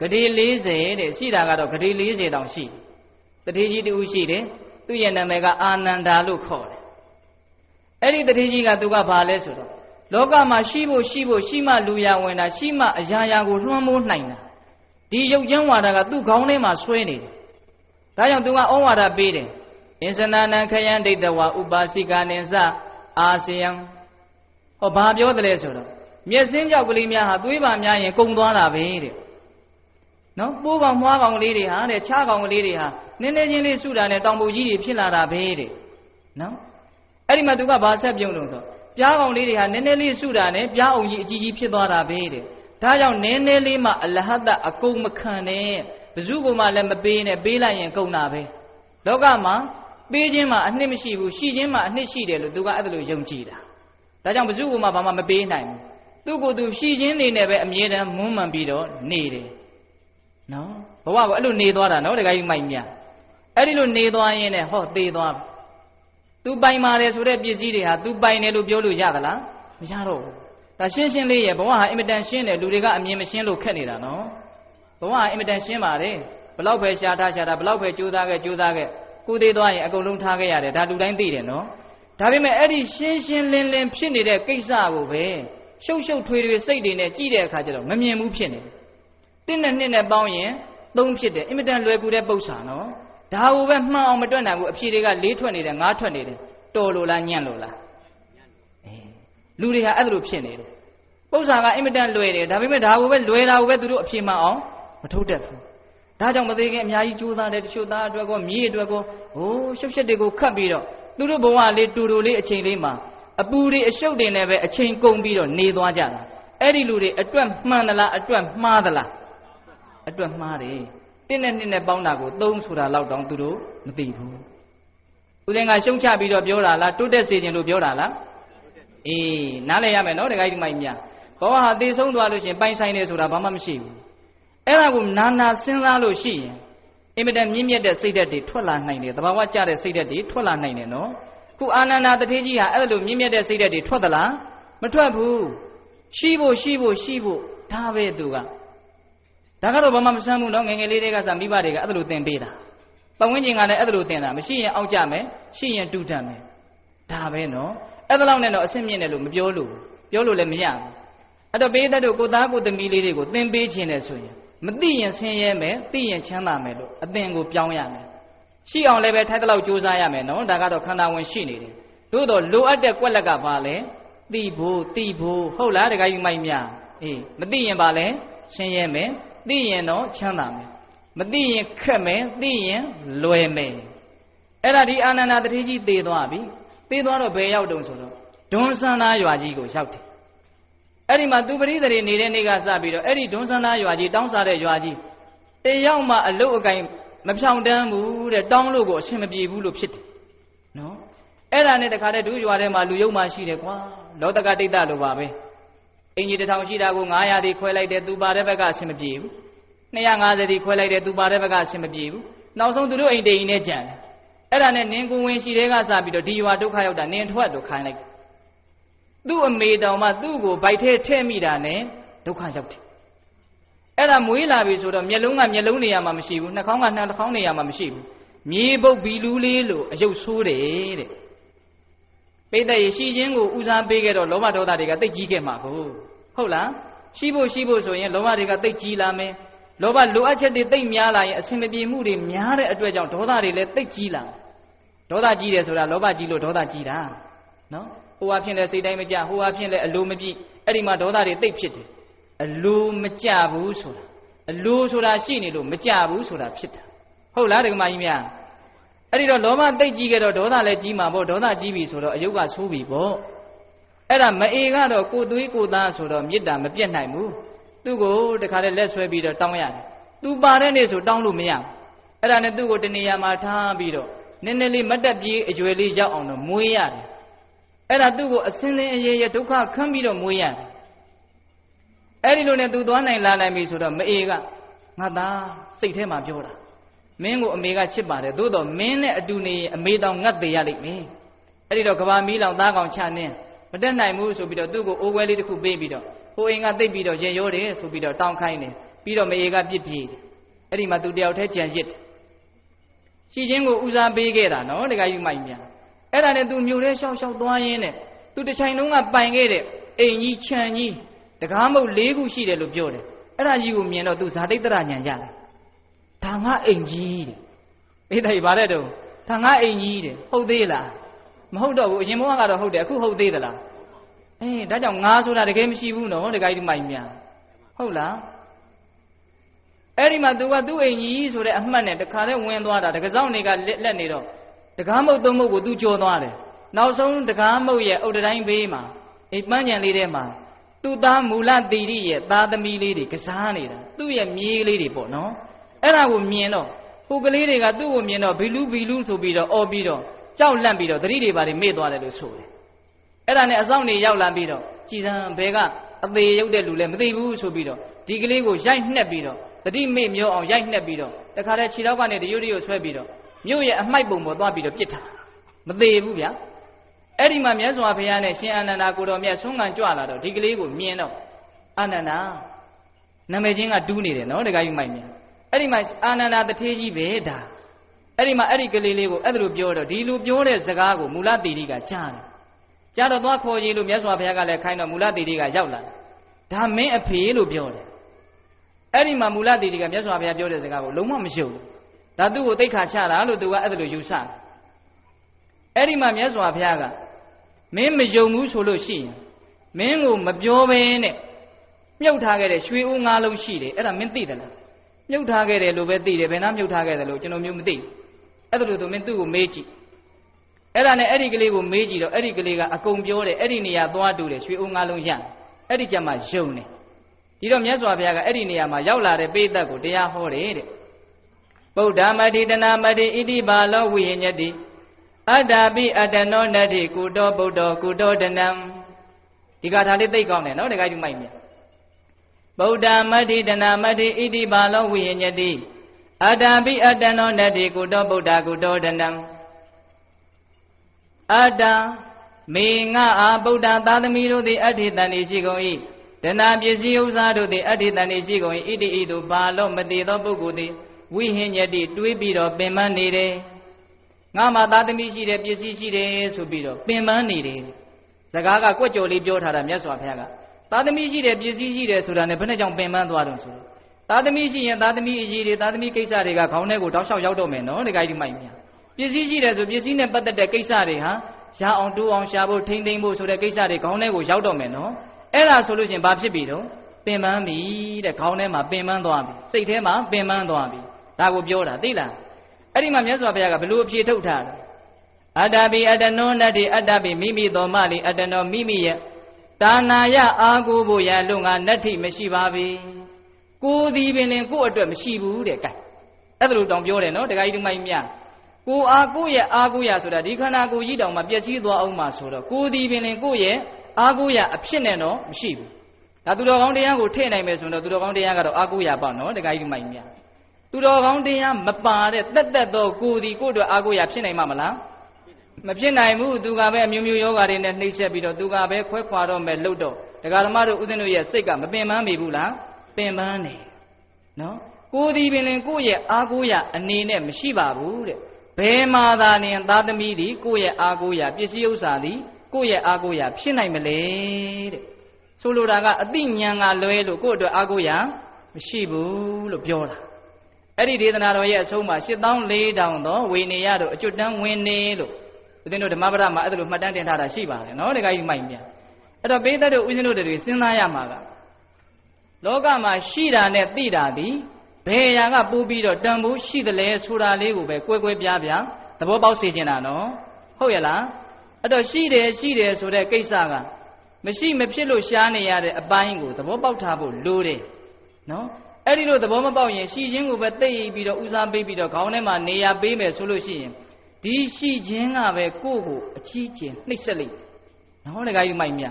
ဂတိ40တဲ့ရှိတာကတော့ဂတိ40တောင်ရှိတတိကြီးတူရှိတယ်သူ့ရဲ့နာမည်ကအာနန္ဒာလို့ခေါ်တယ်အဲ့ဒီတတိကြီးကသူကဘာလဲဆိုတော့လောကမှာရှိဖို့ရှိဖို့ရှိမှလူရဝင်တာရှိမှအရာရာကိုလွှမ်းမိုးနိုင်တာဒီရုပ်ချမ်းဝါဒကသူ့ခေါင်းထဲမှာဆွဲနေတယ်ဒါကြောင့်သူကဩဝါဒပေးတယ်အင်စနာနံခယံဒိဋ္ဌဝါဥပါစိကာနိသအာစီယံဟောဘာပြောတယ်လဲဆိုတော့မျက်စင်းကြောက်ကလေးများဟာသွေးပါများရင်ကုံသွားတာပဲတဲ့ နော်ပိုးကောင်မွားကောင်လေးတွေဟာတဲ့ခြားကောင်လေးတွေဟာနည်းနည်းချင်းလေးစုတာနဲ့တောင်ပူကြီးတွေဖြစ်လာတာပဲတဲ့နော်အဲ့ဒီမှာသူကဘာဆက်ပြုံးလို့ဆိုပြားကောင်လေးတွေဟာနည်းနည်းလေးစုတာနဲ့ပြားအောင်ကြီးအကြီးကြီးဖြစ်သွားတာပဲတဲ့ဒါကြောင့်နည်းနည်းလေးမှအလဟတအကုန်မခံနဲ့ဘယ်သူကမှလည်းမပေးနဲ့ပေးလိုက်ရင်ကုန်တာပဲလောကမှာပေးခြင်းမှာအနှစ်မရှိဘူးရှိခြင်းမှာအနှစ်ရှိတယ်လို့သူကအဲ့ဒါလိုယုံကြည်တာဒါကြောင့်ဘယ်သူကမှဘာမှမပေးနိုင်ဘူးသူ့ကိုယ်သူရှိခြင်းနေနဲ့ပဲအမြဲတမ်းမွန်းမှန်ပြီးတော့နေတယ် နော်ဘဝကအဲ့လိုနေသွားတာနော်တခါကြီးမိုက်မြအဲ့ဒီလိုနေသွားရင်လည်းဟောသေးသွားသူပိုင်ပါတယ်ဆိုတဲ့ပစ္စည်းတွေဟာသူပိုင်တယ်လို့ပြောလို့ရသလားမရတော့ဘူးဒါရှင်းရှင်းလေးရဲ့ဘဝဟာအင်မတန်ရှင်းတယ်လူတွေကအမြင်မရှင်းလို့ခက်နေတာနော်ဘဝဟာအင်မတန်ရှင်းပါတယ်ဘလောက်ပဲရှားထားရှားထားဘလောက်ပဲကြိုးစားခဲ့ကြိုးစားခဲ့ကိုသေးသွားရင်အကုန်လုံးထားခဲ့ရတယ်ဒါလူတိုင်းသိတယ်နော်ဒါပေမဲ့အဲ့ဒီရှင်းရှင်းလင်းလင်းဖြစ်နေတဲ့ကိစ္စကိုပဲရှုပ်ရှုပ်ထွေးထွေးစိတ်တွေနဲ့ကြည့်တဲ့အခါကျတော့မမြင်ဘူးဖြစ်နေတယ် တင်းနဲ့နှစ်နဲ့ပေါင်းရင်သုံးဖြစ်တယ်အင်မတန်လွယ်ကူတဲ့ပု္ပ္ပာနော်ဒါကိုပဲမှန်အောင်မတွက်နိုင်ဘူးအဖြေတွေကလေးထွက်နေတယ်ငါးထွက်နေတယ်တော်လို့လားညံ့လို့လားအေးလူတွေဟာအဲ့လိုဖြစ်နေတယ်ပု္ပ္ပာကအင်မတန်လွယ်တယ်ဒါပေမဲ့ဒါကိုပဲလွယ်တာကိုပဲသူတို့အဖြေမှန်အောင်မထုတ်တတ်ဘူးဒါကြောင့်မသေးခင်အများကြီးကြိုးစားတယ်တချို့သားအတွက်ကောမြေအတွက်ကောဟိုးရှုပ်ရှက်တွေကိုခတ်ပြီးတော့သူတို့ဘဝလေးတူတူလေးအချိန်လေးမှာအပူတွေအရှုပ်တွေနဲ့ပဲအချိန်ကုန်ပြီးတော့နေသွားကြတာအဲ့ဒီလူတွေအတွက်မှန်သလားအတွက်မှားသလား အတွက်မှားတယ်တင်းနဲ့နှစ်နဲ့ပေါင်းတာကိုသုံးဆိုတာလောက်တောင်သူတို့မသိဘူးဦးလင်ကရှုံချပြီးတော့ပြောတာလားတိုးတက်စေခြင်းလို့ပြောတာလားအေးနားလည်ရမယ်နော်တခါကြီးမိုက်မြဘဝဟာသေဆုံးသွားလို့ရှင်ပိုင်ဆိုင်နေဆိုတာဘာမှမရှိဘူးအဲ့ဒါကိုနာနာစဉ်းစားလို့ရှိရင်အင်မတန်မြင့်မြတ်တဲ့စိတ်ဓာတ်တွေထွက်လာနိုင်တယ်တဘာဝကျတဲ့စိတ်ဓာတ်တွေထွက်လာနိုင်တယ်နော်ခုအာနန္ဒာတထေကြီးဟာအဲ့လိုမြင့်မြတ်တဲ့စိတ်ဓာတ်တွေထွက်သလားမထွက်ဘူးရှိဖို့ရှိဖို့ရှိဖို့ဒါပဲသူက ဒါကတော့ဘာမှမဆန်းဘူးနော်ငငယ်လေးတွေကစမိဘတွေကအဲ့လိုသင်ပေးတာပတ်ဝန်းကျင်ကလည်းအဲ့လိုသင်တာမရှိရင်အောက်ကြမယ်ရှိရင်တူတတ်မယ်ဒါပဲနော်အဲ့ဒါလောက်နဲ့တော့အဆင့်မြင့်တယ်လို့မပြောလို့ပြောလို့လည်းမရဘူးအဲ့တော့ပေးတဲ့တို့ကိုသားကိုသမီးလေးတွေကိုသင်ပေးခြင်းနဲ့ဆိုရင်မသိရင်ဆင်းရဲမယ်သိရင်ချမ်းသာမယ်လို့အသင်ကိုပြောင်းရမယ်ရှိအောင်လည်းပဲထိုက်တဲ့လောက်ကြိုးစားရမယ်နော်ဒါကတော့ခန္ဓာဝင်ရှိနေတယ်သို့တော့လိုအပ်တဲ့ကွက်လက်ကဘာလဲသိဖို့သိဖို့ဟုတ်လားတခါကြီးမိုက်မြအေးမသိရင်ဘာလဲဆင်းရဲမယ် သိရင်တော့ချမ်းသာမယ်မသိရင်ခက်မယ်သိရင်လွယ်မယ်အဲ့ဒါဒီအာနန္ဒတတိကြီးသေသွားပြီသေသွားတော့ဘယ်ရောက်တုံဆိုတော့ဒွန်းဆန္ဒရွာကြီးကိုရောက်တယ်အဲ့ဒီမှာသူပရိသေတွေနေတဲ့နေ့ကစပြီးတော့အဲ့ဒီဒွန်းဆန္ဒရွာကြီးတောင်းစားတဲ့ရွာကြီးတယောက်မှအလုတ်အကင်မဖြောင်တန်းဘူးတဲ့တောင်းလို့ကိုအဆင်မပြေဘူးလို့ဖြစ်တယ်နော်အဲ့ဒါနဲ့တခါတည်းဒုရွာထဲမှာလူယုံမှရှိတယ်ကွာလောတကတိတ်တလို့ပါပဲအ င်ကြီးတစ်ထောင်ရှိတာကို900ဒီခွဲလိုက်တယ်သူပါတဲ့ဘက်ကအဆင်မပြေဘူး250ဒီခွဲလိုက်တယ်သူပါတဲ့ဘက်ကအဆင်မပြေဘူးနောက်ဆုံးသူတို့အိမ်တိမ်နဲ့ကြံတယ်အဲ့ဒါနဲ့နင်းကိုဝင်ရှိတဲ့ကစပြီးတော့ဒီရွာဒုက္ခရောက်တာနင်းထွက်တော့ခိုင်းလိုက်သူ့အမေတောင်မှသူ့ကိုဗိုက်ထဲထည့်မိတာနဲ့ဒုက္ခရောက်တယ်အဲ့ဒါမွေးလာပြီဆိုတော့မျက်လုံးကမျက်လုံးနေရာမှာမရှိဘူးနှာခေါင်းကနှာခေါင်းနေရာမှာမရှိဘူးမြေပုတ်ဘီလူးလေးလို့အယုတ်ဆိုးတယ်တဲ့ပိဋကရေရှိခြင်းကိုဦးစားပေးခဲ့တော့လောဘဒေါသတွေကတိတ်ကြီးခဲ့မှာကို ဟုတ်လားရှိဖို့ရှိဖို့ဆိုရင်လောဘတွေကတိတ်ကြီးလာမယ်လောဘလိုအပ်ချက်တွေတိတ်များလာရင်အဆင်မပြေမှုတွေများတဲ့အတွက်ကြောင့်ဒေါသတွေလည်းတိတ်ကြီးလာဒေါသကြီးတယ်ဆိုတာလောဘကြီးလို့ဒေါသကြီးတာနော်ဟိုဟာဖြင့်လည်းစိတ်တိုင်းမကြဟိုဟာဖြင့်လည်းအလိုမပြည့်အဲ့ဒီမှာဒေါသတွေတိတ်ဖြစ်တယ်အလိုမကြဘူးဆိုတာအလိုဆိုတာရှိနေလို့မကြဘူးဆိုတာဖြစ်တာဟုတ်လားဒကမကြီးများအဲ့ဒီတော့လောဘတိတ်ကြီးခဲ့တော့ဒေါသလည်းကြီးမှာပေါ့ဒေါသကြီးပြီဆိုတော့အယုတ်ကဆိုးပြီပေါ့ အဲ့ဒါမအေကတော့ကိုသွေးကိုသားဆိုတော့မေတ္တာမပြတ်နိုင်ဘူးသူ့ကိုတခါတည်းလက်ဆွဲပြီးတော့တောင်းရတယ်သူပါတဲ့နေ့ဆိုတောင်းလို့မရဘူးအဲ့ဒါနဲ့သူ့ကိုတနေရာမှာထားပြီးတော့နည်းနည်းလေးမတ်တက်ပြေးအရွယ်လေးရောက်အောင်တော့မွေးရတယ်အဲ့ဒါသူ့ကိုအစင်းစင်းအရေရေဒုက္ခခမ်းပြီးတော့မွေးရတယ်အဲ့ဒီလိုနဲ့သူသွားနိုင်လာနိုင်ပြီဆိုတော့မအေကငါသားစိတ်ထဲမှာပြောတာမင်းကိုအမေကချစ်ပါတယ်သို့တော့မင်းနဲ့အတူနေရင်အမေတောင်ငတ်သေးရလိမ့်မယ်အဲ့ဒီတော့ကဘာမီးလောင်သားကောင်ချနင်း မတက်နိုင်ဘူးဆိုပြီးတော့သူ့ကိုအိုးခွဲလေးတစ်ခုပေးပြီးတော့ဟိုအိမ်ကတိတ်ပြီးတော့ရေရိုးတယ်ဆိုပြီးတော့တောင်းခိုင်းတယ်ပြီးတော့မအေကပြစ်ပြေးတယ်အဲ့ဒီမှာသူတယောက်တည်းကြံရစ်တယ်ရှိချင်းကိုဦးစားပေးခဲ့တာနော်တခါယူမိုက်မြန်အဲ့ဒါနဲ့သူမြို့ထဲရှောက်ရှောက်သွားရင်းနဲ့သူတစ်ချိန်လုံးကပိုင်ခဲ့တဲ့အိမ်ကြီးခြံကြီးတကားမုတ်၄ခုရှိတယ်လို့ပြောတယ်အဲ့ဒါကြီးကိုမြင်တော့သူဇာတိတ္တရညာရတယ်ဒါငါအိမ်ကြီးတဲ့အေးတိုင်ဗါတဲ့တော့ဒါငါအိမ်ကြီးတဲ့ဟုတ်သေးလား မဟုတ်တော့ဘူးအရင်ဘဝကတော့ဟုတ်တယ်အခုဟုတ်သေးသလားအေးဒါကြောင့်ငါဆိုတာတကယ်မရှိဘူးနော်တခါကြီးမိုက်မြန်ဟုတ်လားအဲ့ဒီမှာသူကသူ့အိမ်ကြီးဆိုတဲ့အမှတ်နဲ့တခါတည်းဝင်သွားတာတကစောင်းတွေကလက်လက်နေတော့တကားမုတ်သုံးမုတ်ကိုသူကြော်သွားတယ်နောက်ဆုံးတကားမုတ်ရဲ့အုတ်တိုင်းဘေးမှာအိမ်ပန်းညံလေးထဲမှာသူ့သားမူလတီရိရဲ့သားသမီးလေးတွေကစားနေတာသူ့ရဲ့မြေးလေးတွေပေါ့နော်အဲ့ဒါကိုမြင်တော့ဟိုကလေးတွေကသူ့ကိုမြင်တော့ဘီလူဘီလူဆိုပြီးတော့အော်ပြီးတော့ ကြောက်လန့်ပြီးတော့သတိတွေပါတွေမေ့သွားတယ်လို့ဆိုတယ်အဲ့ဒါနဲ့အဆောင်နေရောက်လာပြီးတော့ကြည်စံဘဲကအသေးရုပ်တဲ့လူလည်းမသိဘူးဆိုပြီးတော့ဒီကလေးကိုရိုက်နှက်ပြီးတော့တတိမေ့မျောအောင်ရိုက်နှက်ပြီးတော့တခါတည်းခြေထောက်ကနေတရွတ်တရွတ်ဆွဲပြီးတော့မြို့ရဲ့အမိုက်ပုံပေါ်သွားပြီးတော့ပြစ်ထားမသေးဘူးဗျာအဲ့ဒီမှာမြတ်စွာဘုရားနဲ့ရှင်အာနန္ဒာကိုတော်မြတ်ဆုံးခံကြွလာတော့ဒီကလေးကိုမြင်တော့အာနန္ဒာနာမည်ချင်းကတူးနေတယ်နော်တခါယူမိုက်မြင်အဲ့ဒီမှာအာနန္ဒာတထေးကြီးပဲဒါ အဲ့ဒီမှာအဲ့ဒီကလေးလေးကိုအဲ့ဒါလိုပြောတော့ဒီလိုပြောတဲ့စကားကိုမူလတိတိကကြားတယ်ကြားတော့သွားခေါ်ရေးလို့မြတ်စွာဘုရားကလည်းခိုင်းတော့မူလတိတိကရောက်လာတယ်ဒါမင်းအဖေလို့ပြောတယ်အဲ့ဒီမှာမူလတိတိကမြတ်စွာဘုရားပြောတဲ့စကားကိုလုံးဝမယုံဘူးဒါသူ့ကိုတိတ်ခါချတာလို့သူကအဲ့ဒါလိုယူဆအဲ့ဒီမှာမြတ်စွာဘုရားကမင်းမယုံဘူးဆိုလို့ရှိရင်မင်းကိုမပြောဘဲနဲ့မြုပ်ထားခဲ့တဲ့ရွှေဦးငါးလုံးရှိတယ်အဲ့ဒါမင်းသိတယ်လားမြုပ်ထားခဲ့တယ်လို့ပဲသိတယ်ဘယ်နှမြုပ်ထားခဲ့တယ်လို့ကျွန်တော်မျိုးမသိဘူး အဲ့ဒါလို့သူမင်းသူ့ကိုမေးကြည့်အဲ့ဒါနဲ့အဲ့ဒီကလေးကိုမေးကြည့်တော့အဲ့ဒီကလေးကအကုန်ပြောတယ်အဲ့ဒီနေရာသွားတူတယ်ရွှေဦးငါးလုံးရအဲ့ဒီကြမှာယုံတယ်ဒီတော့မြတ်စွာဘုရားကအဲ့ဒီနေရာမှာရောက်လာတဲ့ပိဋကတ်ကိုတရားဟောတယ်တဲ့ဗုဒ္ဓမတိတနာမတိဣတိပါလောဝိယညတိအတ္တပိအတ္တနောနတ္တိကုတောဗုဒ္ဓကုတောတနံဒီကထာလေးသိကောင်းတယ်နော်တခါကြီးမိုက်မြဗုဒ္ဓမတ္တိတနာမတ္တိဣတိပါလောဝိယညတိ အတ္တပိအတ္တနောနတ္တိကုတောဗုဒ္ဓကုတောတနံအတ္တမေငါအာဗုဒ္ဓသာသမီတို့သည်အဋ္ဌိတန်နေရှိကုန်၏ဒနာပစ္စည်းဥစ္စာတို့သည်အဋ္ဌိတန်နေရှိကုန်၏ဣတိဣတုဘာလောမတိသောပုဂ္ဂိုလ်သည်ဝိဟင်ညတိတွေးပြီးတော့ပင်ပန်းနေတယ်ငါမှသာသမီရှိတယ်ပစ္စည်းရှိတယ်ဆိုပြီးတော့ပင်ပန်းနေတယ်စကားကကွက်ကြော်လေးပြောထားတာမြတ်စွာဘုရားကသာသမီရှိတယ်ပစ္စည်းရှိတယ်ဆိုတာနဲ့ဘယ်နဲ့ကြောင့်ပင်ပန်းသွားတော့ဆို သာသမီရှိရင်သာသမီအရေးတွေသာသမီကိစ္စတွေကခေါင်းထဲကိုတောက်လျှောက်ရောက်တော့မယ်နော်ဒီကိစ္စမိုက်များပစ္စည်းရှိတယ်ဆိုပစ္စည်းနဲ့ပတ်သက်တဲ့ကိစ္စတွေဟာရအောင်တိုးအောင်ရှာဖို့ထိမ့်သိမ့်ဖို့ဆိုတဲ့ကိစ္စတွေခေါင်းထဲကိုရောက်တော့မယ်နော်အဲ့ဒါဆိုလို့ရှိရင်ဘာဖြစ်ပြီတော့ပင်ပန်းပြီတဲ့ခေါင်းထဲမှာပင်ပန်းသွားပြီစိတ်ထဲမှာပင်ပန်းသွားပြီဒါကိုပြောတာသိလားအဲ့ဒီမှာမြတ်စွာဘုရားကဘလို့အဖြေထုတ်ထားတယ်အတ္တပိအတ္တနောနတ္တိအတ္တပိမိမိသောမလိအတ္တနောမိမိရဲ့တာနာယအာကိုဖို့ရလုံငါနတ္ထိမရှိပါပြီ ကိုသည်ပင်လင်ကို့အတွက်မရှိဘူးတဲ့ကဲအဲ့ဒါလိုတောင်ပြောတယ်နော်တခါကြီးဒီမိုင်းမြကိုအားကိုရဲ့အာကိုရဆိုတာဒီခန္ဓာကိုယ်ကြီးတောင်မှပျက်စီးသွားအောင်မှာဆိုတော့ကိုသည်ပင်လင်ကိုရဲ့အာကိုရအဖြစ်နဲ့တော့မရှိဘူးဒါသူတော်ကောင်းတရားကိုထည့်နိုင်မယ်ဆိုတော့သူတော်ကောင်းတရားကတော့အာကိုရပေါ့နော်တခါကြီးဒီမိုင်းမြသူတော်ကောင်းတရားမပါတဲ့တက်တက်သောကိုယ်ဒီကိုယ်အတွက်အာကိုရဖြစ်နိုင်မှာမလားမဖြစ်နိုင်ဘူးသူကပဲအမျိုးမျိုးယောဂါတွေနဲ့နှိမ့်ဆက်ပြီးတော့သူကပဲခွဲခွာတော့မယ်လှုပ်တော့ဒကာဓမ္မတို့ဥစဉ်တို့ရဲ့စိတ်ကမပင်ပန်းပြီဘူးလား ပင်ပန်းနေနော်ကိုယ်ဒီပင်လင်ကိုယ့်ရဲ့အာကိုရအနေနဲ့မရှိပါဘူးတဲ့ဘယ်မှာသာလင်သားသမီးဒီကိုယ့်ရဲ့အာကိုရပစ္စည်းဥစ္စာဒီကိုယ့်ရဲ့အာကိုရဖြစ်နိုင်မလဲတဲ့ဆိုလိုတာကအသိဉာဏ်ကလွဲလို့ကိုယ့်အတွက်အာကိုရမရှိဘူးလို့ပြောတာအဲ့ဒီဒေသနာတော်ရဲ့အဆုံးမှာ8400သောဝေနေရတို့အကျွတ်တန်းဝင်နေလို့ဦးဇင်းတို့ဓမ္မပဒမှာအဲ့ဒါလိုမှတ်တမ်းတင်ထားတာရှိပါတယ်နော်တခါကြီးမိုက်မြန်အဲ့တော့ဘေးသက်တို့ဦးဇင်းတို့တွေစဉ်းစားရမှာက လောကမှာရှိတာနဲ့သိတာသည်ဘယ်အရာကပိုးပြီးတော့တန်ဖိုးရှိတယ်လဲဆိုတာလေးကိုပဲကွဲကွဲပြားပြားသဘောပေါက်စေချင်တာနော်ဟုတ်ရဲ့လားအဲ့တော့ရှိတယ်ရှိတယ်ဆိုတဲ့ကိစ္စကမရှိမဖြစ်လို့ရှားနေရတဲ့အပိုင်းကိုသဘောပေါက်ထားဖို့လိုတယ်နော်အဲ့ဒီလိုသဘောမပေါက်ရင်ရှိခြင်းကိုပဲသိပြီးတော့ဦးစားပေးပြီးတော့ခေါင်းထဲမှာနေရာပေးမယ်ဆိုလို့ရှိရင်ဒီရှိခြင်းကပဲကိုယ့်ကိုအချီးကျင်နှိပ်စက်လိမ့်မယ်နော်တခါကြီးမိုက်မြ